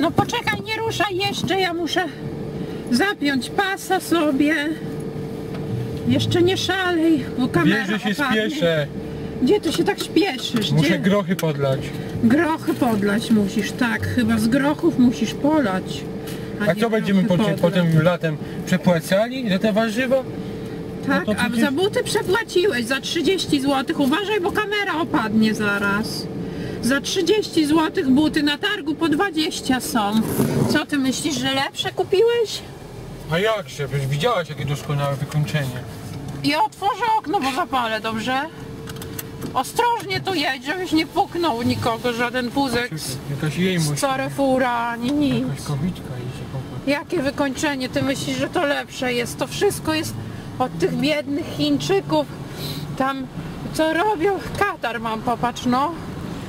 No poczekaj, nie ruszaj jeszcze, ja muszę zapiąć pasa sobie. Jeszcze nie szalej, bo kamera Wiesz, że się opadnie. spieszę. Gdzie ty się tak śpieszysz? Muszę Gdzie? grochy podlać. Grochy podlać musisz, tak. Chyba z grochów musisz polać. A nie co będziemy grochy potem, podlać. potem latem przepłacali za te warzywa? Tak, No to a przecież- za buty przepłaciłeś za 30 zł. Uważaj, bo kamera opadnie zaraz. Za 30 zł buty na targu po 20 są. Co ty myślisz, że lepsze kupiłeś? A jakże? Przecież widziałaś jakie doskonałe wykończenie. Ja otworzę okno, bo zapalę, dobrze? Ostrożnie tu jedź, żebyś nie puknął nikogo, żaden wózek z, Jakaś jej z musi. Carrefoura, ani nic. Jakaś kobitka idzie. Jakie wykończenie? Ty myślisz, że to lepsze jest? To wszystko jest od tych biednych Chińczyków. Tam co robią? Katar mam, popatrz no.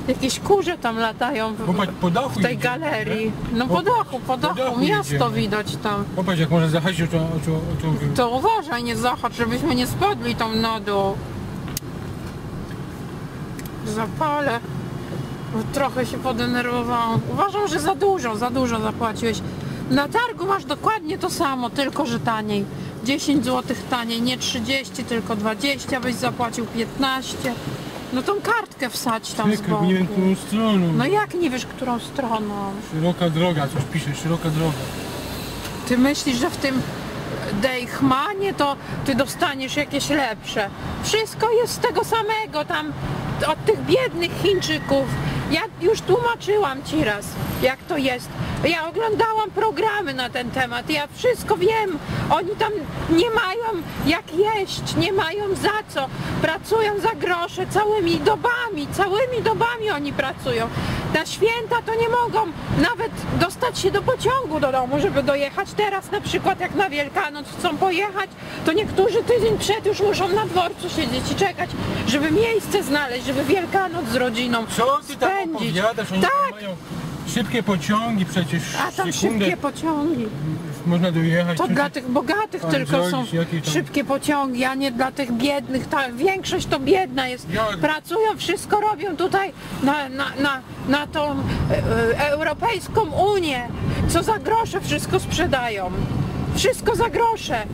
Jakieś kurze tam latają w, Popatrz, po dachu w tej idzie, galerii. nie? No po dachu, po dachu, dachu miasto idziemy. widać tam. Popatrz jak może zahaczyć o, o, o, o, o, To uważaj, nie zahacz, żebyśmy nie spadli tam na dół. Zapalę. Bo Trochę się podenerwowałam. Uważam, że za dużo, za dużo zapłaciłeś. Na targu masz dokładnie to samo, tylko że taniej. 10 zł taniej, nie 30, tylko 20, byś zapłacił 15. No tą kartkę wsadź tam z Czekaj, boku. nie wiem którą stroną. No jak nie wiesz, którą stroną? Szeroka droga, coś pisze, szeroka droga. Ty myślisz, że w tym Deichmanie to ty dostaniesz jakieś lepsze. Wszystko jest z tego samego tam od tych biednych Chińczyków. Ja już tłumaczyłam ci raz, jak to jest. Ja oglądałam programy na ten temat, ja wszystko wiem. Oni tam nie mają jak jeść, nie mają za co. Pracują za grosze całymi dobami, całymi dobami oni pracują. Na święta to nie mogą nawet dostać się do pociągu do domu, żeby dojechać. Teraz na przykład jak na Wielkanoc chcą pojechać, to niektórzy tydzień przed już muszą na dworcu siedzieć i czekać, żeby miejsce znaleźć, żeby Wielkanoc z rodziną Co ty tam Tak, szybkie pociągi przecież. a tam sekundę szybkie pociągi. można dojechać. To dla tych bogatych tylko są szybkie pociągi, a nie dla tych biednych. Ta większość to biedna jest. Pracują, wszystko robią tutaj na, na, na, na tą e, e, Europejską Unię. Co za grosze wszystko sprzedają. Wszystko za grosze.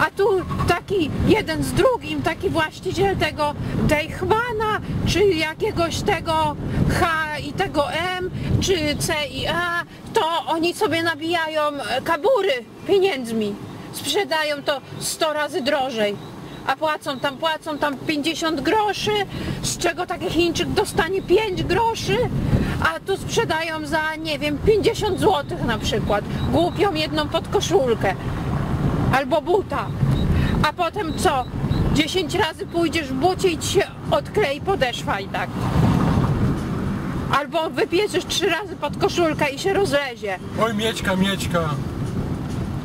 A tu taki jeden z drugim, taki właściciel tego Deichmana, czy jakiegoś tego H i tego M, czy C i A, to oni sobie nabijają e, kabury pieniędzmi. Sprzedają to 100 razy drożej. A płacą tam, płacą tam 50 groszy, z czego taki Chińczyk dostanie 5 groszy, a tu sprzedają za, nie wiem, 50 zł na przykład. Głupią jedną podkoszulkę albo buta. A potem co? 10 razy pójdziesz w bucie i ci się odklei podeszwa i tak. Albo wybierzesz trzy razy pod koszulkę i się rozlezie. Oj Mieczka, Mieczka.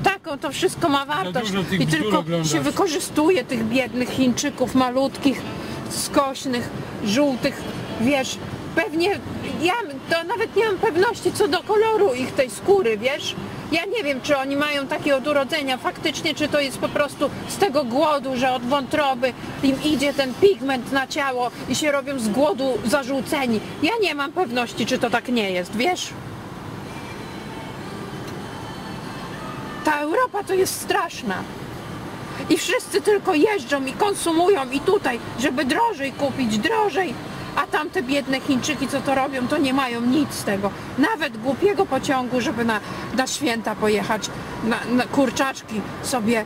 Taką to wszystko ma wartość. I tylko oglądasz. się wykorzystuje tych biednych Chińczyków, malutkich, skośnych, żółtych, wiesz, pewnie ja to nawet nie mam pewności co do koloru ich tej skóry, wiesz? Ja nie wiem, czy oni mają takie od urodzenia faktycznie, czy to jest po prostu z tego głodu, że od wątroby im idzie ten pigment na ciało i się robią z głodu zarzuceni. Ja nie mam pewności, czy to tak nie jest, wiesz? Ta Europa to jest straszna. I wszyscy tylko jeżdżą i konsumują i tutaj, żeby drożej kupić, drożej. A tamte biedne Chińczyki, co to robią, to nie mają nic z tego. Nawet głupiego pociągu, żeby na, na święta pojechać, na, na kurczaczki sobie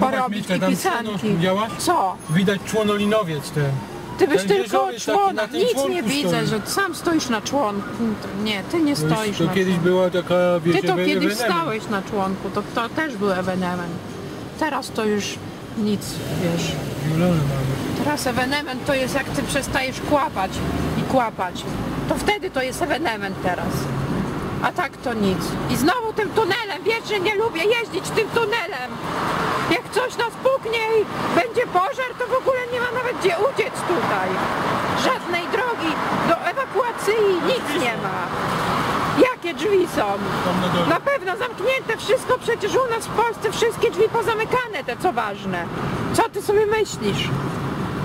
porobić i pisanki. Co? Widać członolinowiec ten. Ty byś tylko człona. Nic nie stoi. widzę, że sam stoisz na członku. Nie, ty nie już- stoisz to na kiedyś członku. była taka, wiecie, Ty to kiedyś stałeś na członku, to, to też był ewenement. Teraz to już nic, wiesz. Mamy. Teraz ewenement to jest jak ty przestajesz kłapać i kłapać. To wtedy to jest ewenement teraz. A tak to nic. I znowu tym tunelem, wiesz, że nie lubię jeździć tym tunelem. Jak coś nas puknie i będzie pożar, to w ogóle nie ma nawet gdzie uciec tutaj. Żadnej drogi do ewakuacji, nic nie ma jakie drzwi są. Na pewno zamknięte wszystko, przecież u nas w Polsce wszystkie drzwi pozamykane, te co ważne. Co ty sobie myślisz?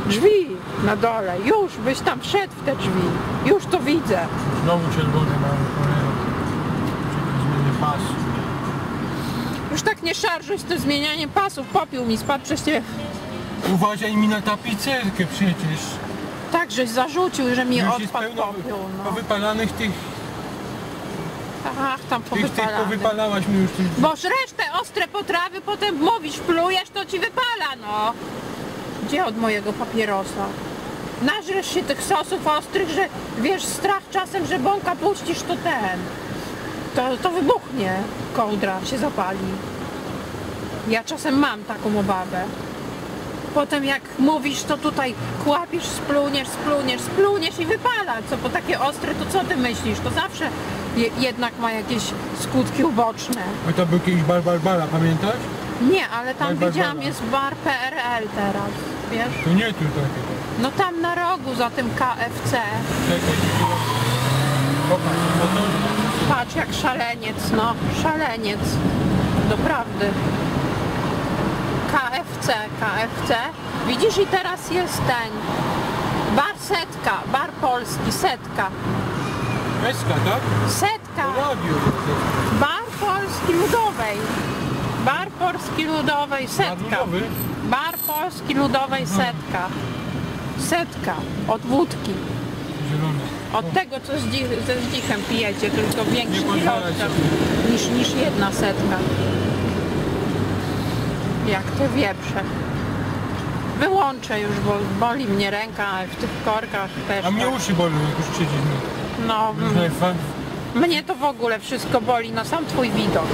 Drzwi na dole, już byś tam wszedł w te drzwi, już to widzę. Znowu czerwony no, mamy, zmienię pas. Już tak nie szarżuj to zmienianie pasów, popił mi spadł przez. Uważaj mi na tapicerkę przecież. Tak, żeś zarzucił, że mi Już odpadł pełno, popiół. No. Powypalanych tych Ach, tam tych, powypalałaś mi już tych... Boż resztę ostre potrawy potem mówisz, plujesz, to ci wypala, no. Gdzie od mojego papierosa? Nażresz się tych sosów ostrych, że wiesz, strach czasem, że bąka puścisz, to ten. To, to wybuchnie, kołdra się zapali. Ja czasem mam taką obawę. Potem jak mówisz, to tutaj kłapisz, spluniesz, spluniesz, spluniesz i wypala. Co po takie ostre, to co ty myślisz? To zawsze je, jednak ma jakieś skutki uboczne. A to był kiedyś bar Barbara, pamiętasz? Nie, ale tam Bar widziałam, jest bar PRL teraz, wiesz? To nie tutaj. No tam na rogu za tym KFC. Czekaj, Popatrz, bo to... Patrz jak szaleniec, no, szaleniec. Doprawdy. KFC, KFC. Widzisz i teraz jest ten. Bar Setka, bar polski, Setka. Peska, tak? Setka. Radio. Bar Polski Ludowej. Bar Polski Ludowej, Setka. Bar Polski Ludowej, Setka. Setka. Od wódki. Od tego, co z dzi- ze zdzichem pijecie, tylko większy ilością niż, niż jedna setka. Jak te wieprze. Wyłączę już, bo boli mnie ręka, ale w tych korkach też. A mnie tak. uszy bolą, jak już siedzisz. No, mnie to w ogóle wszystko boli, no sam twój widok.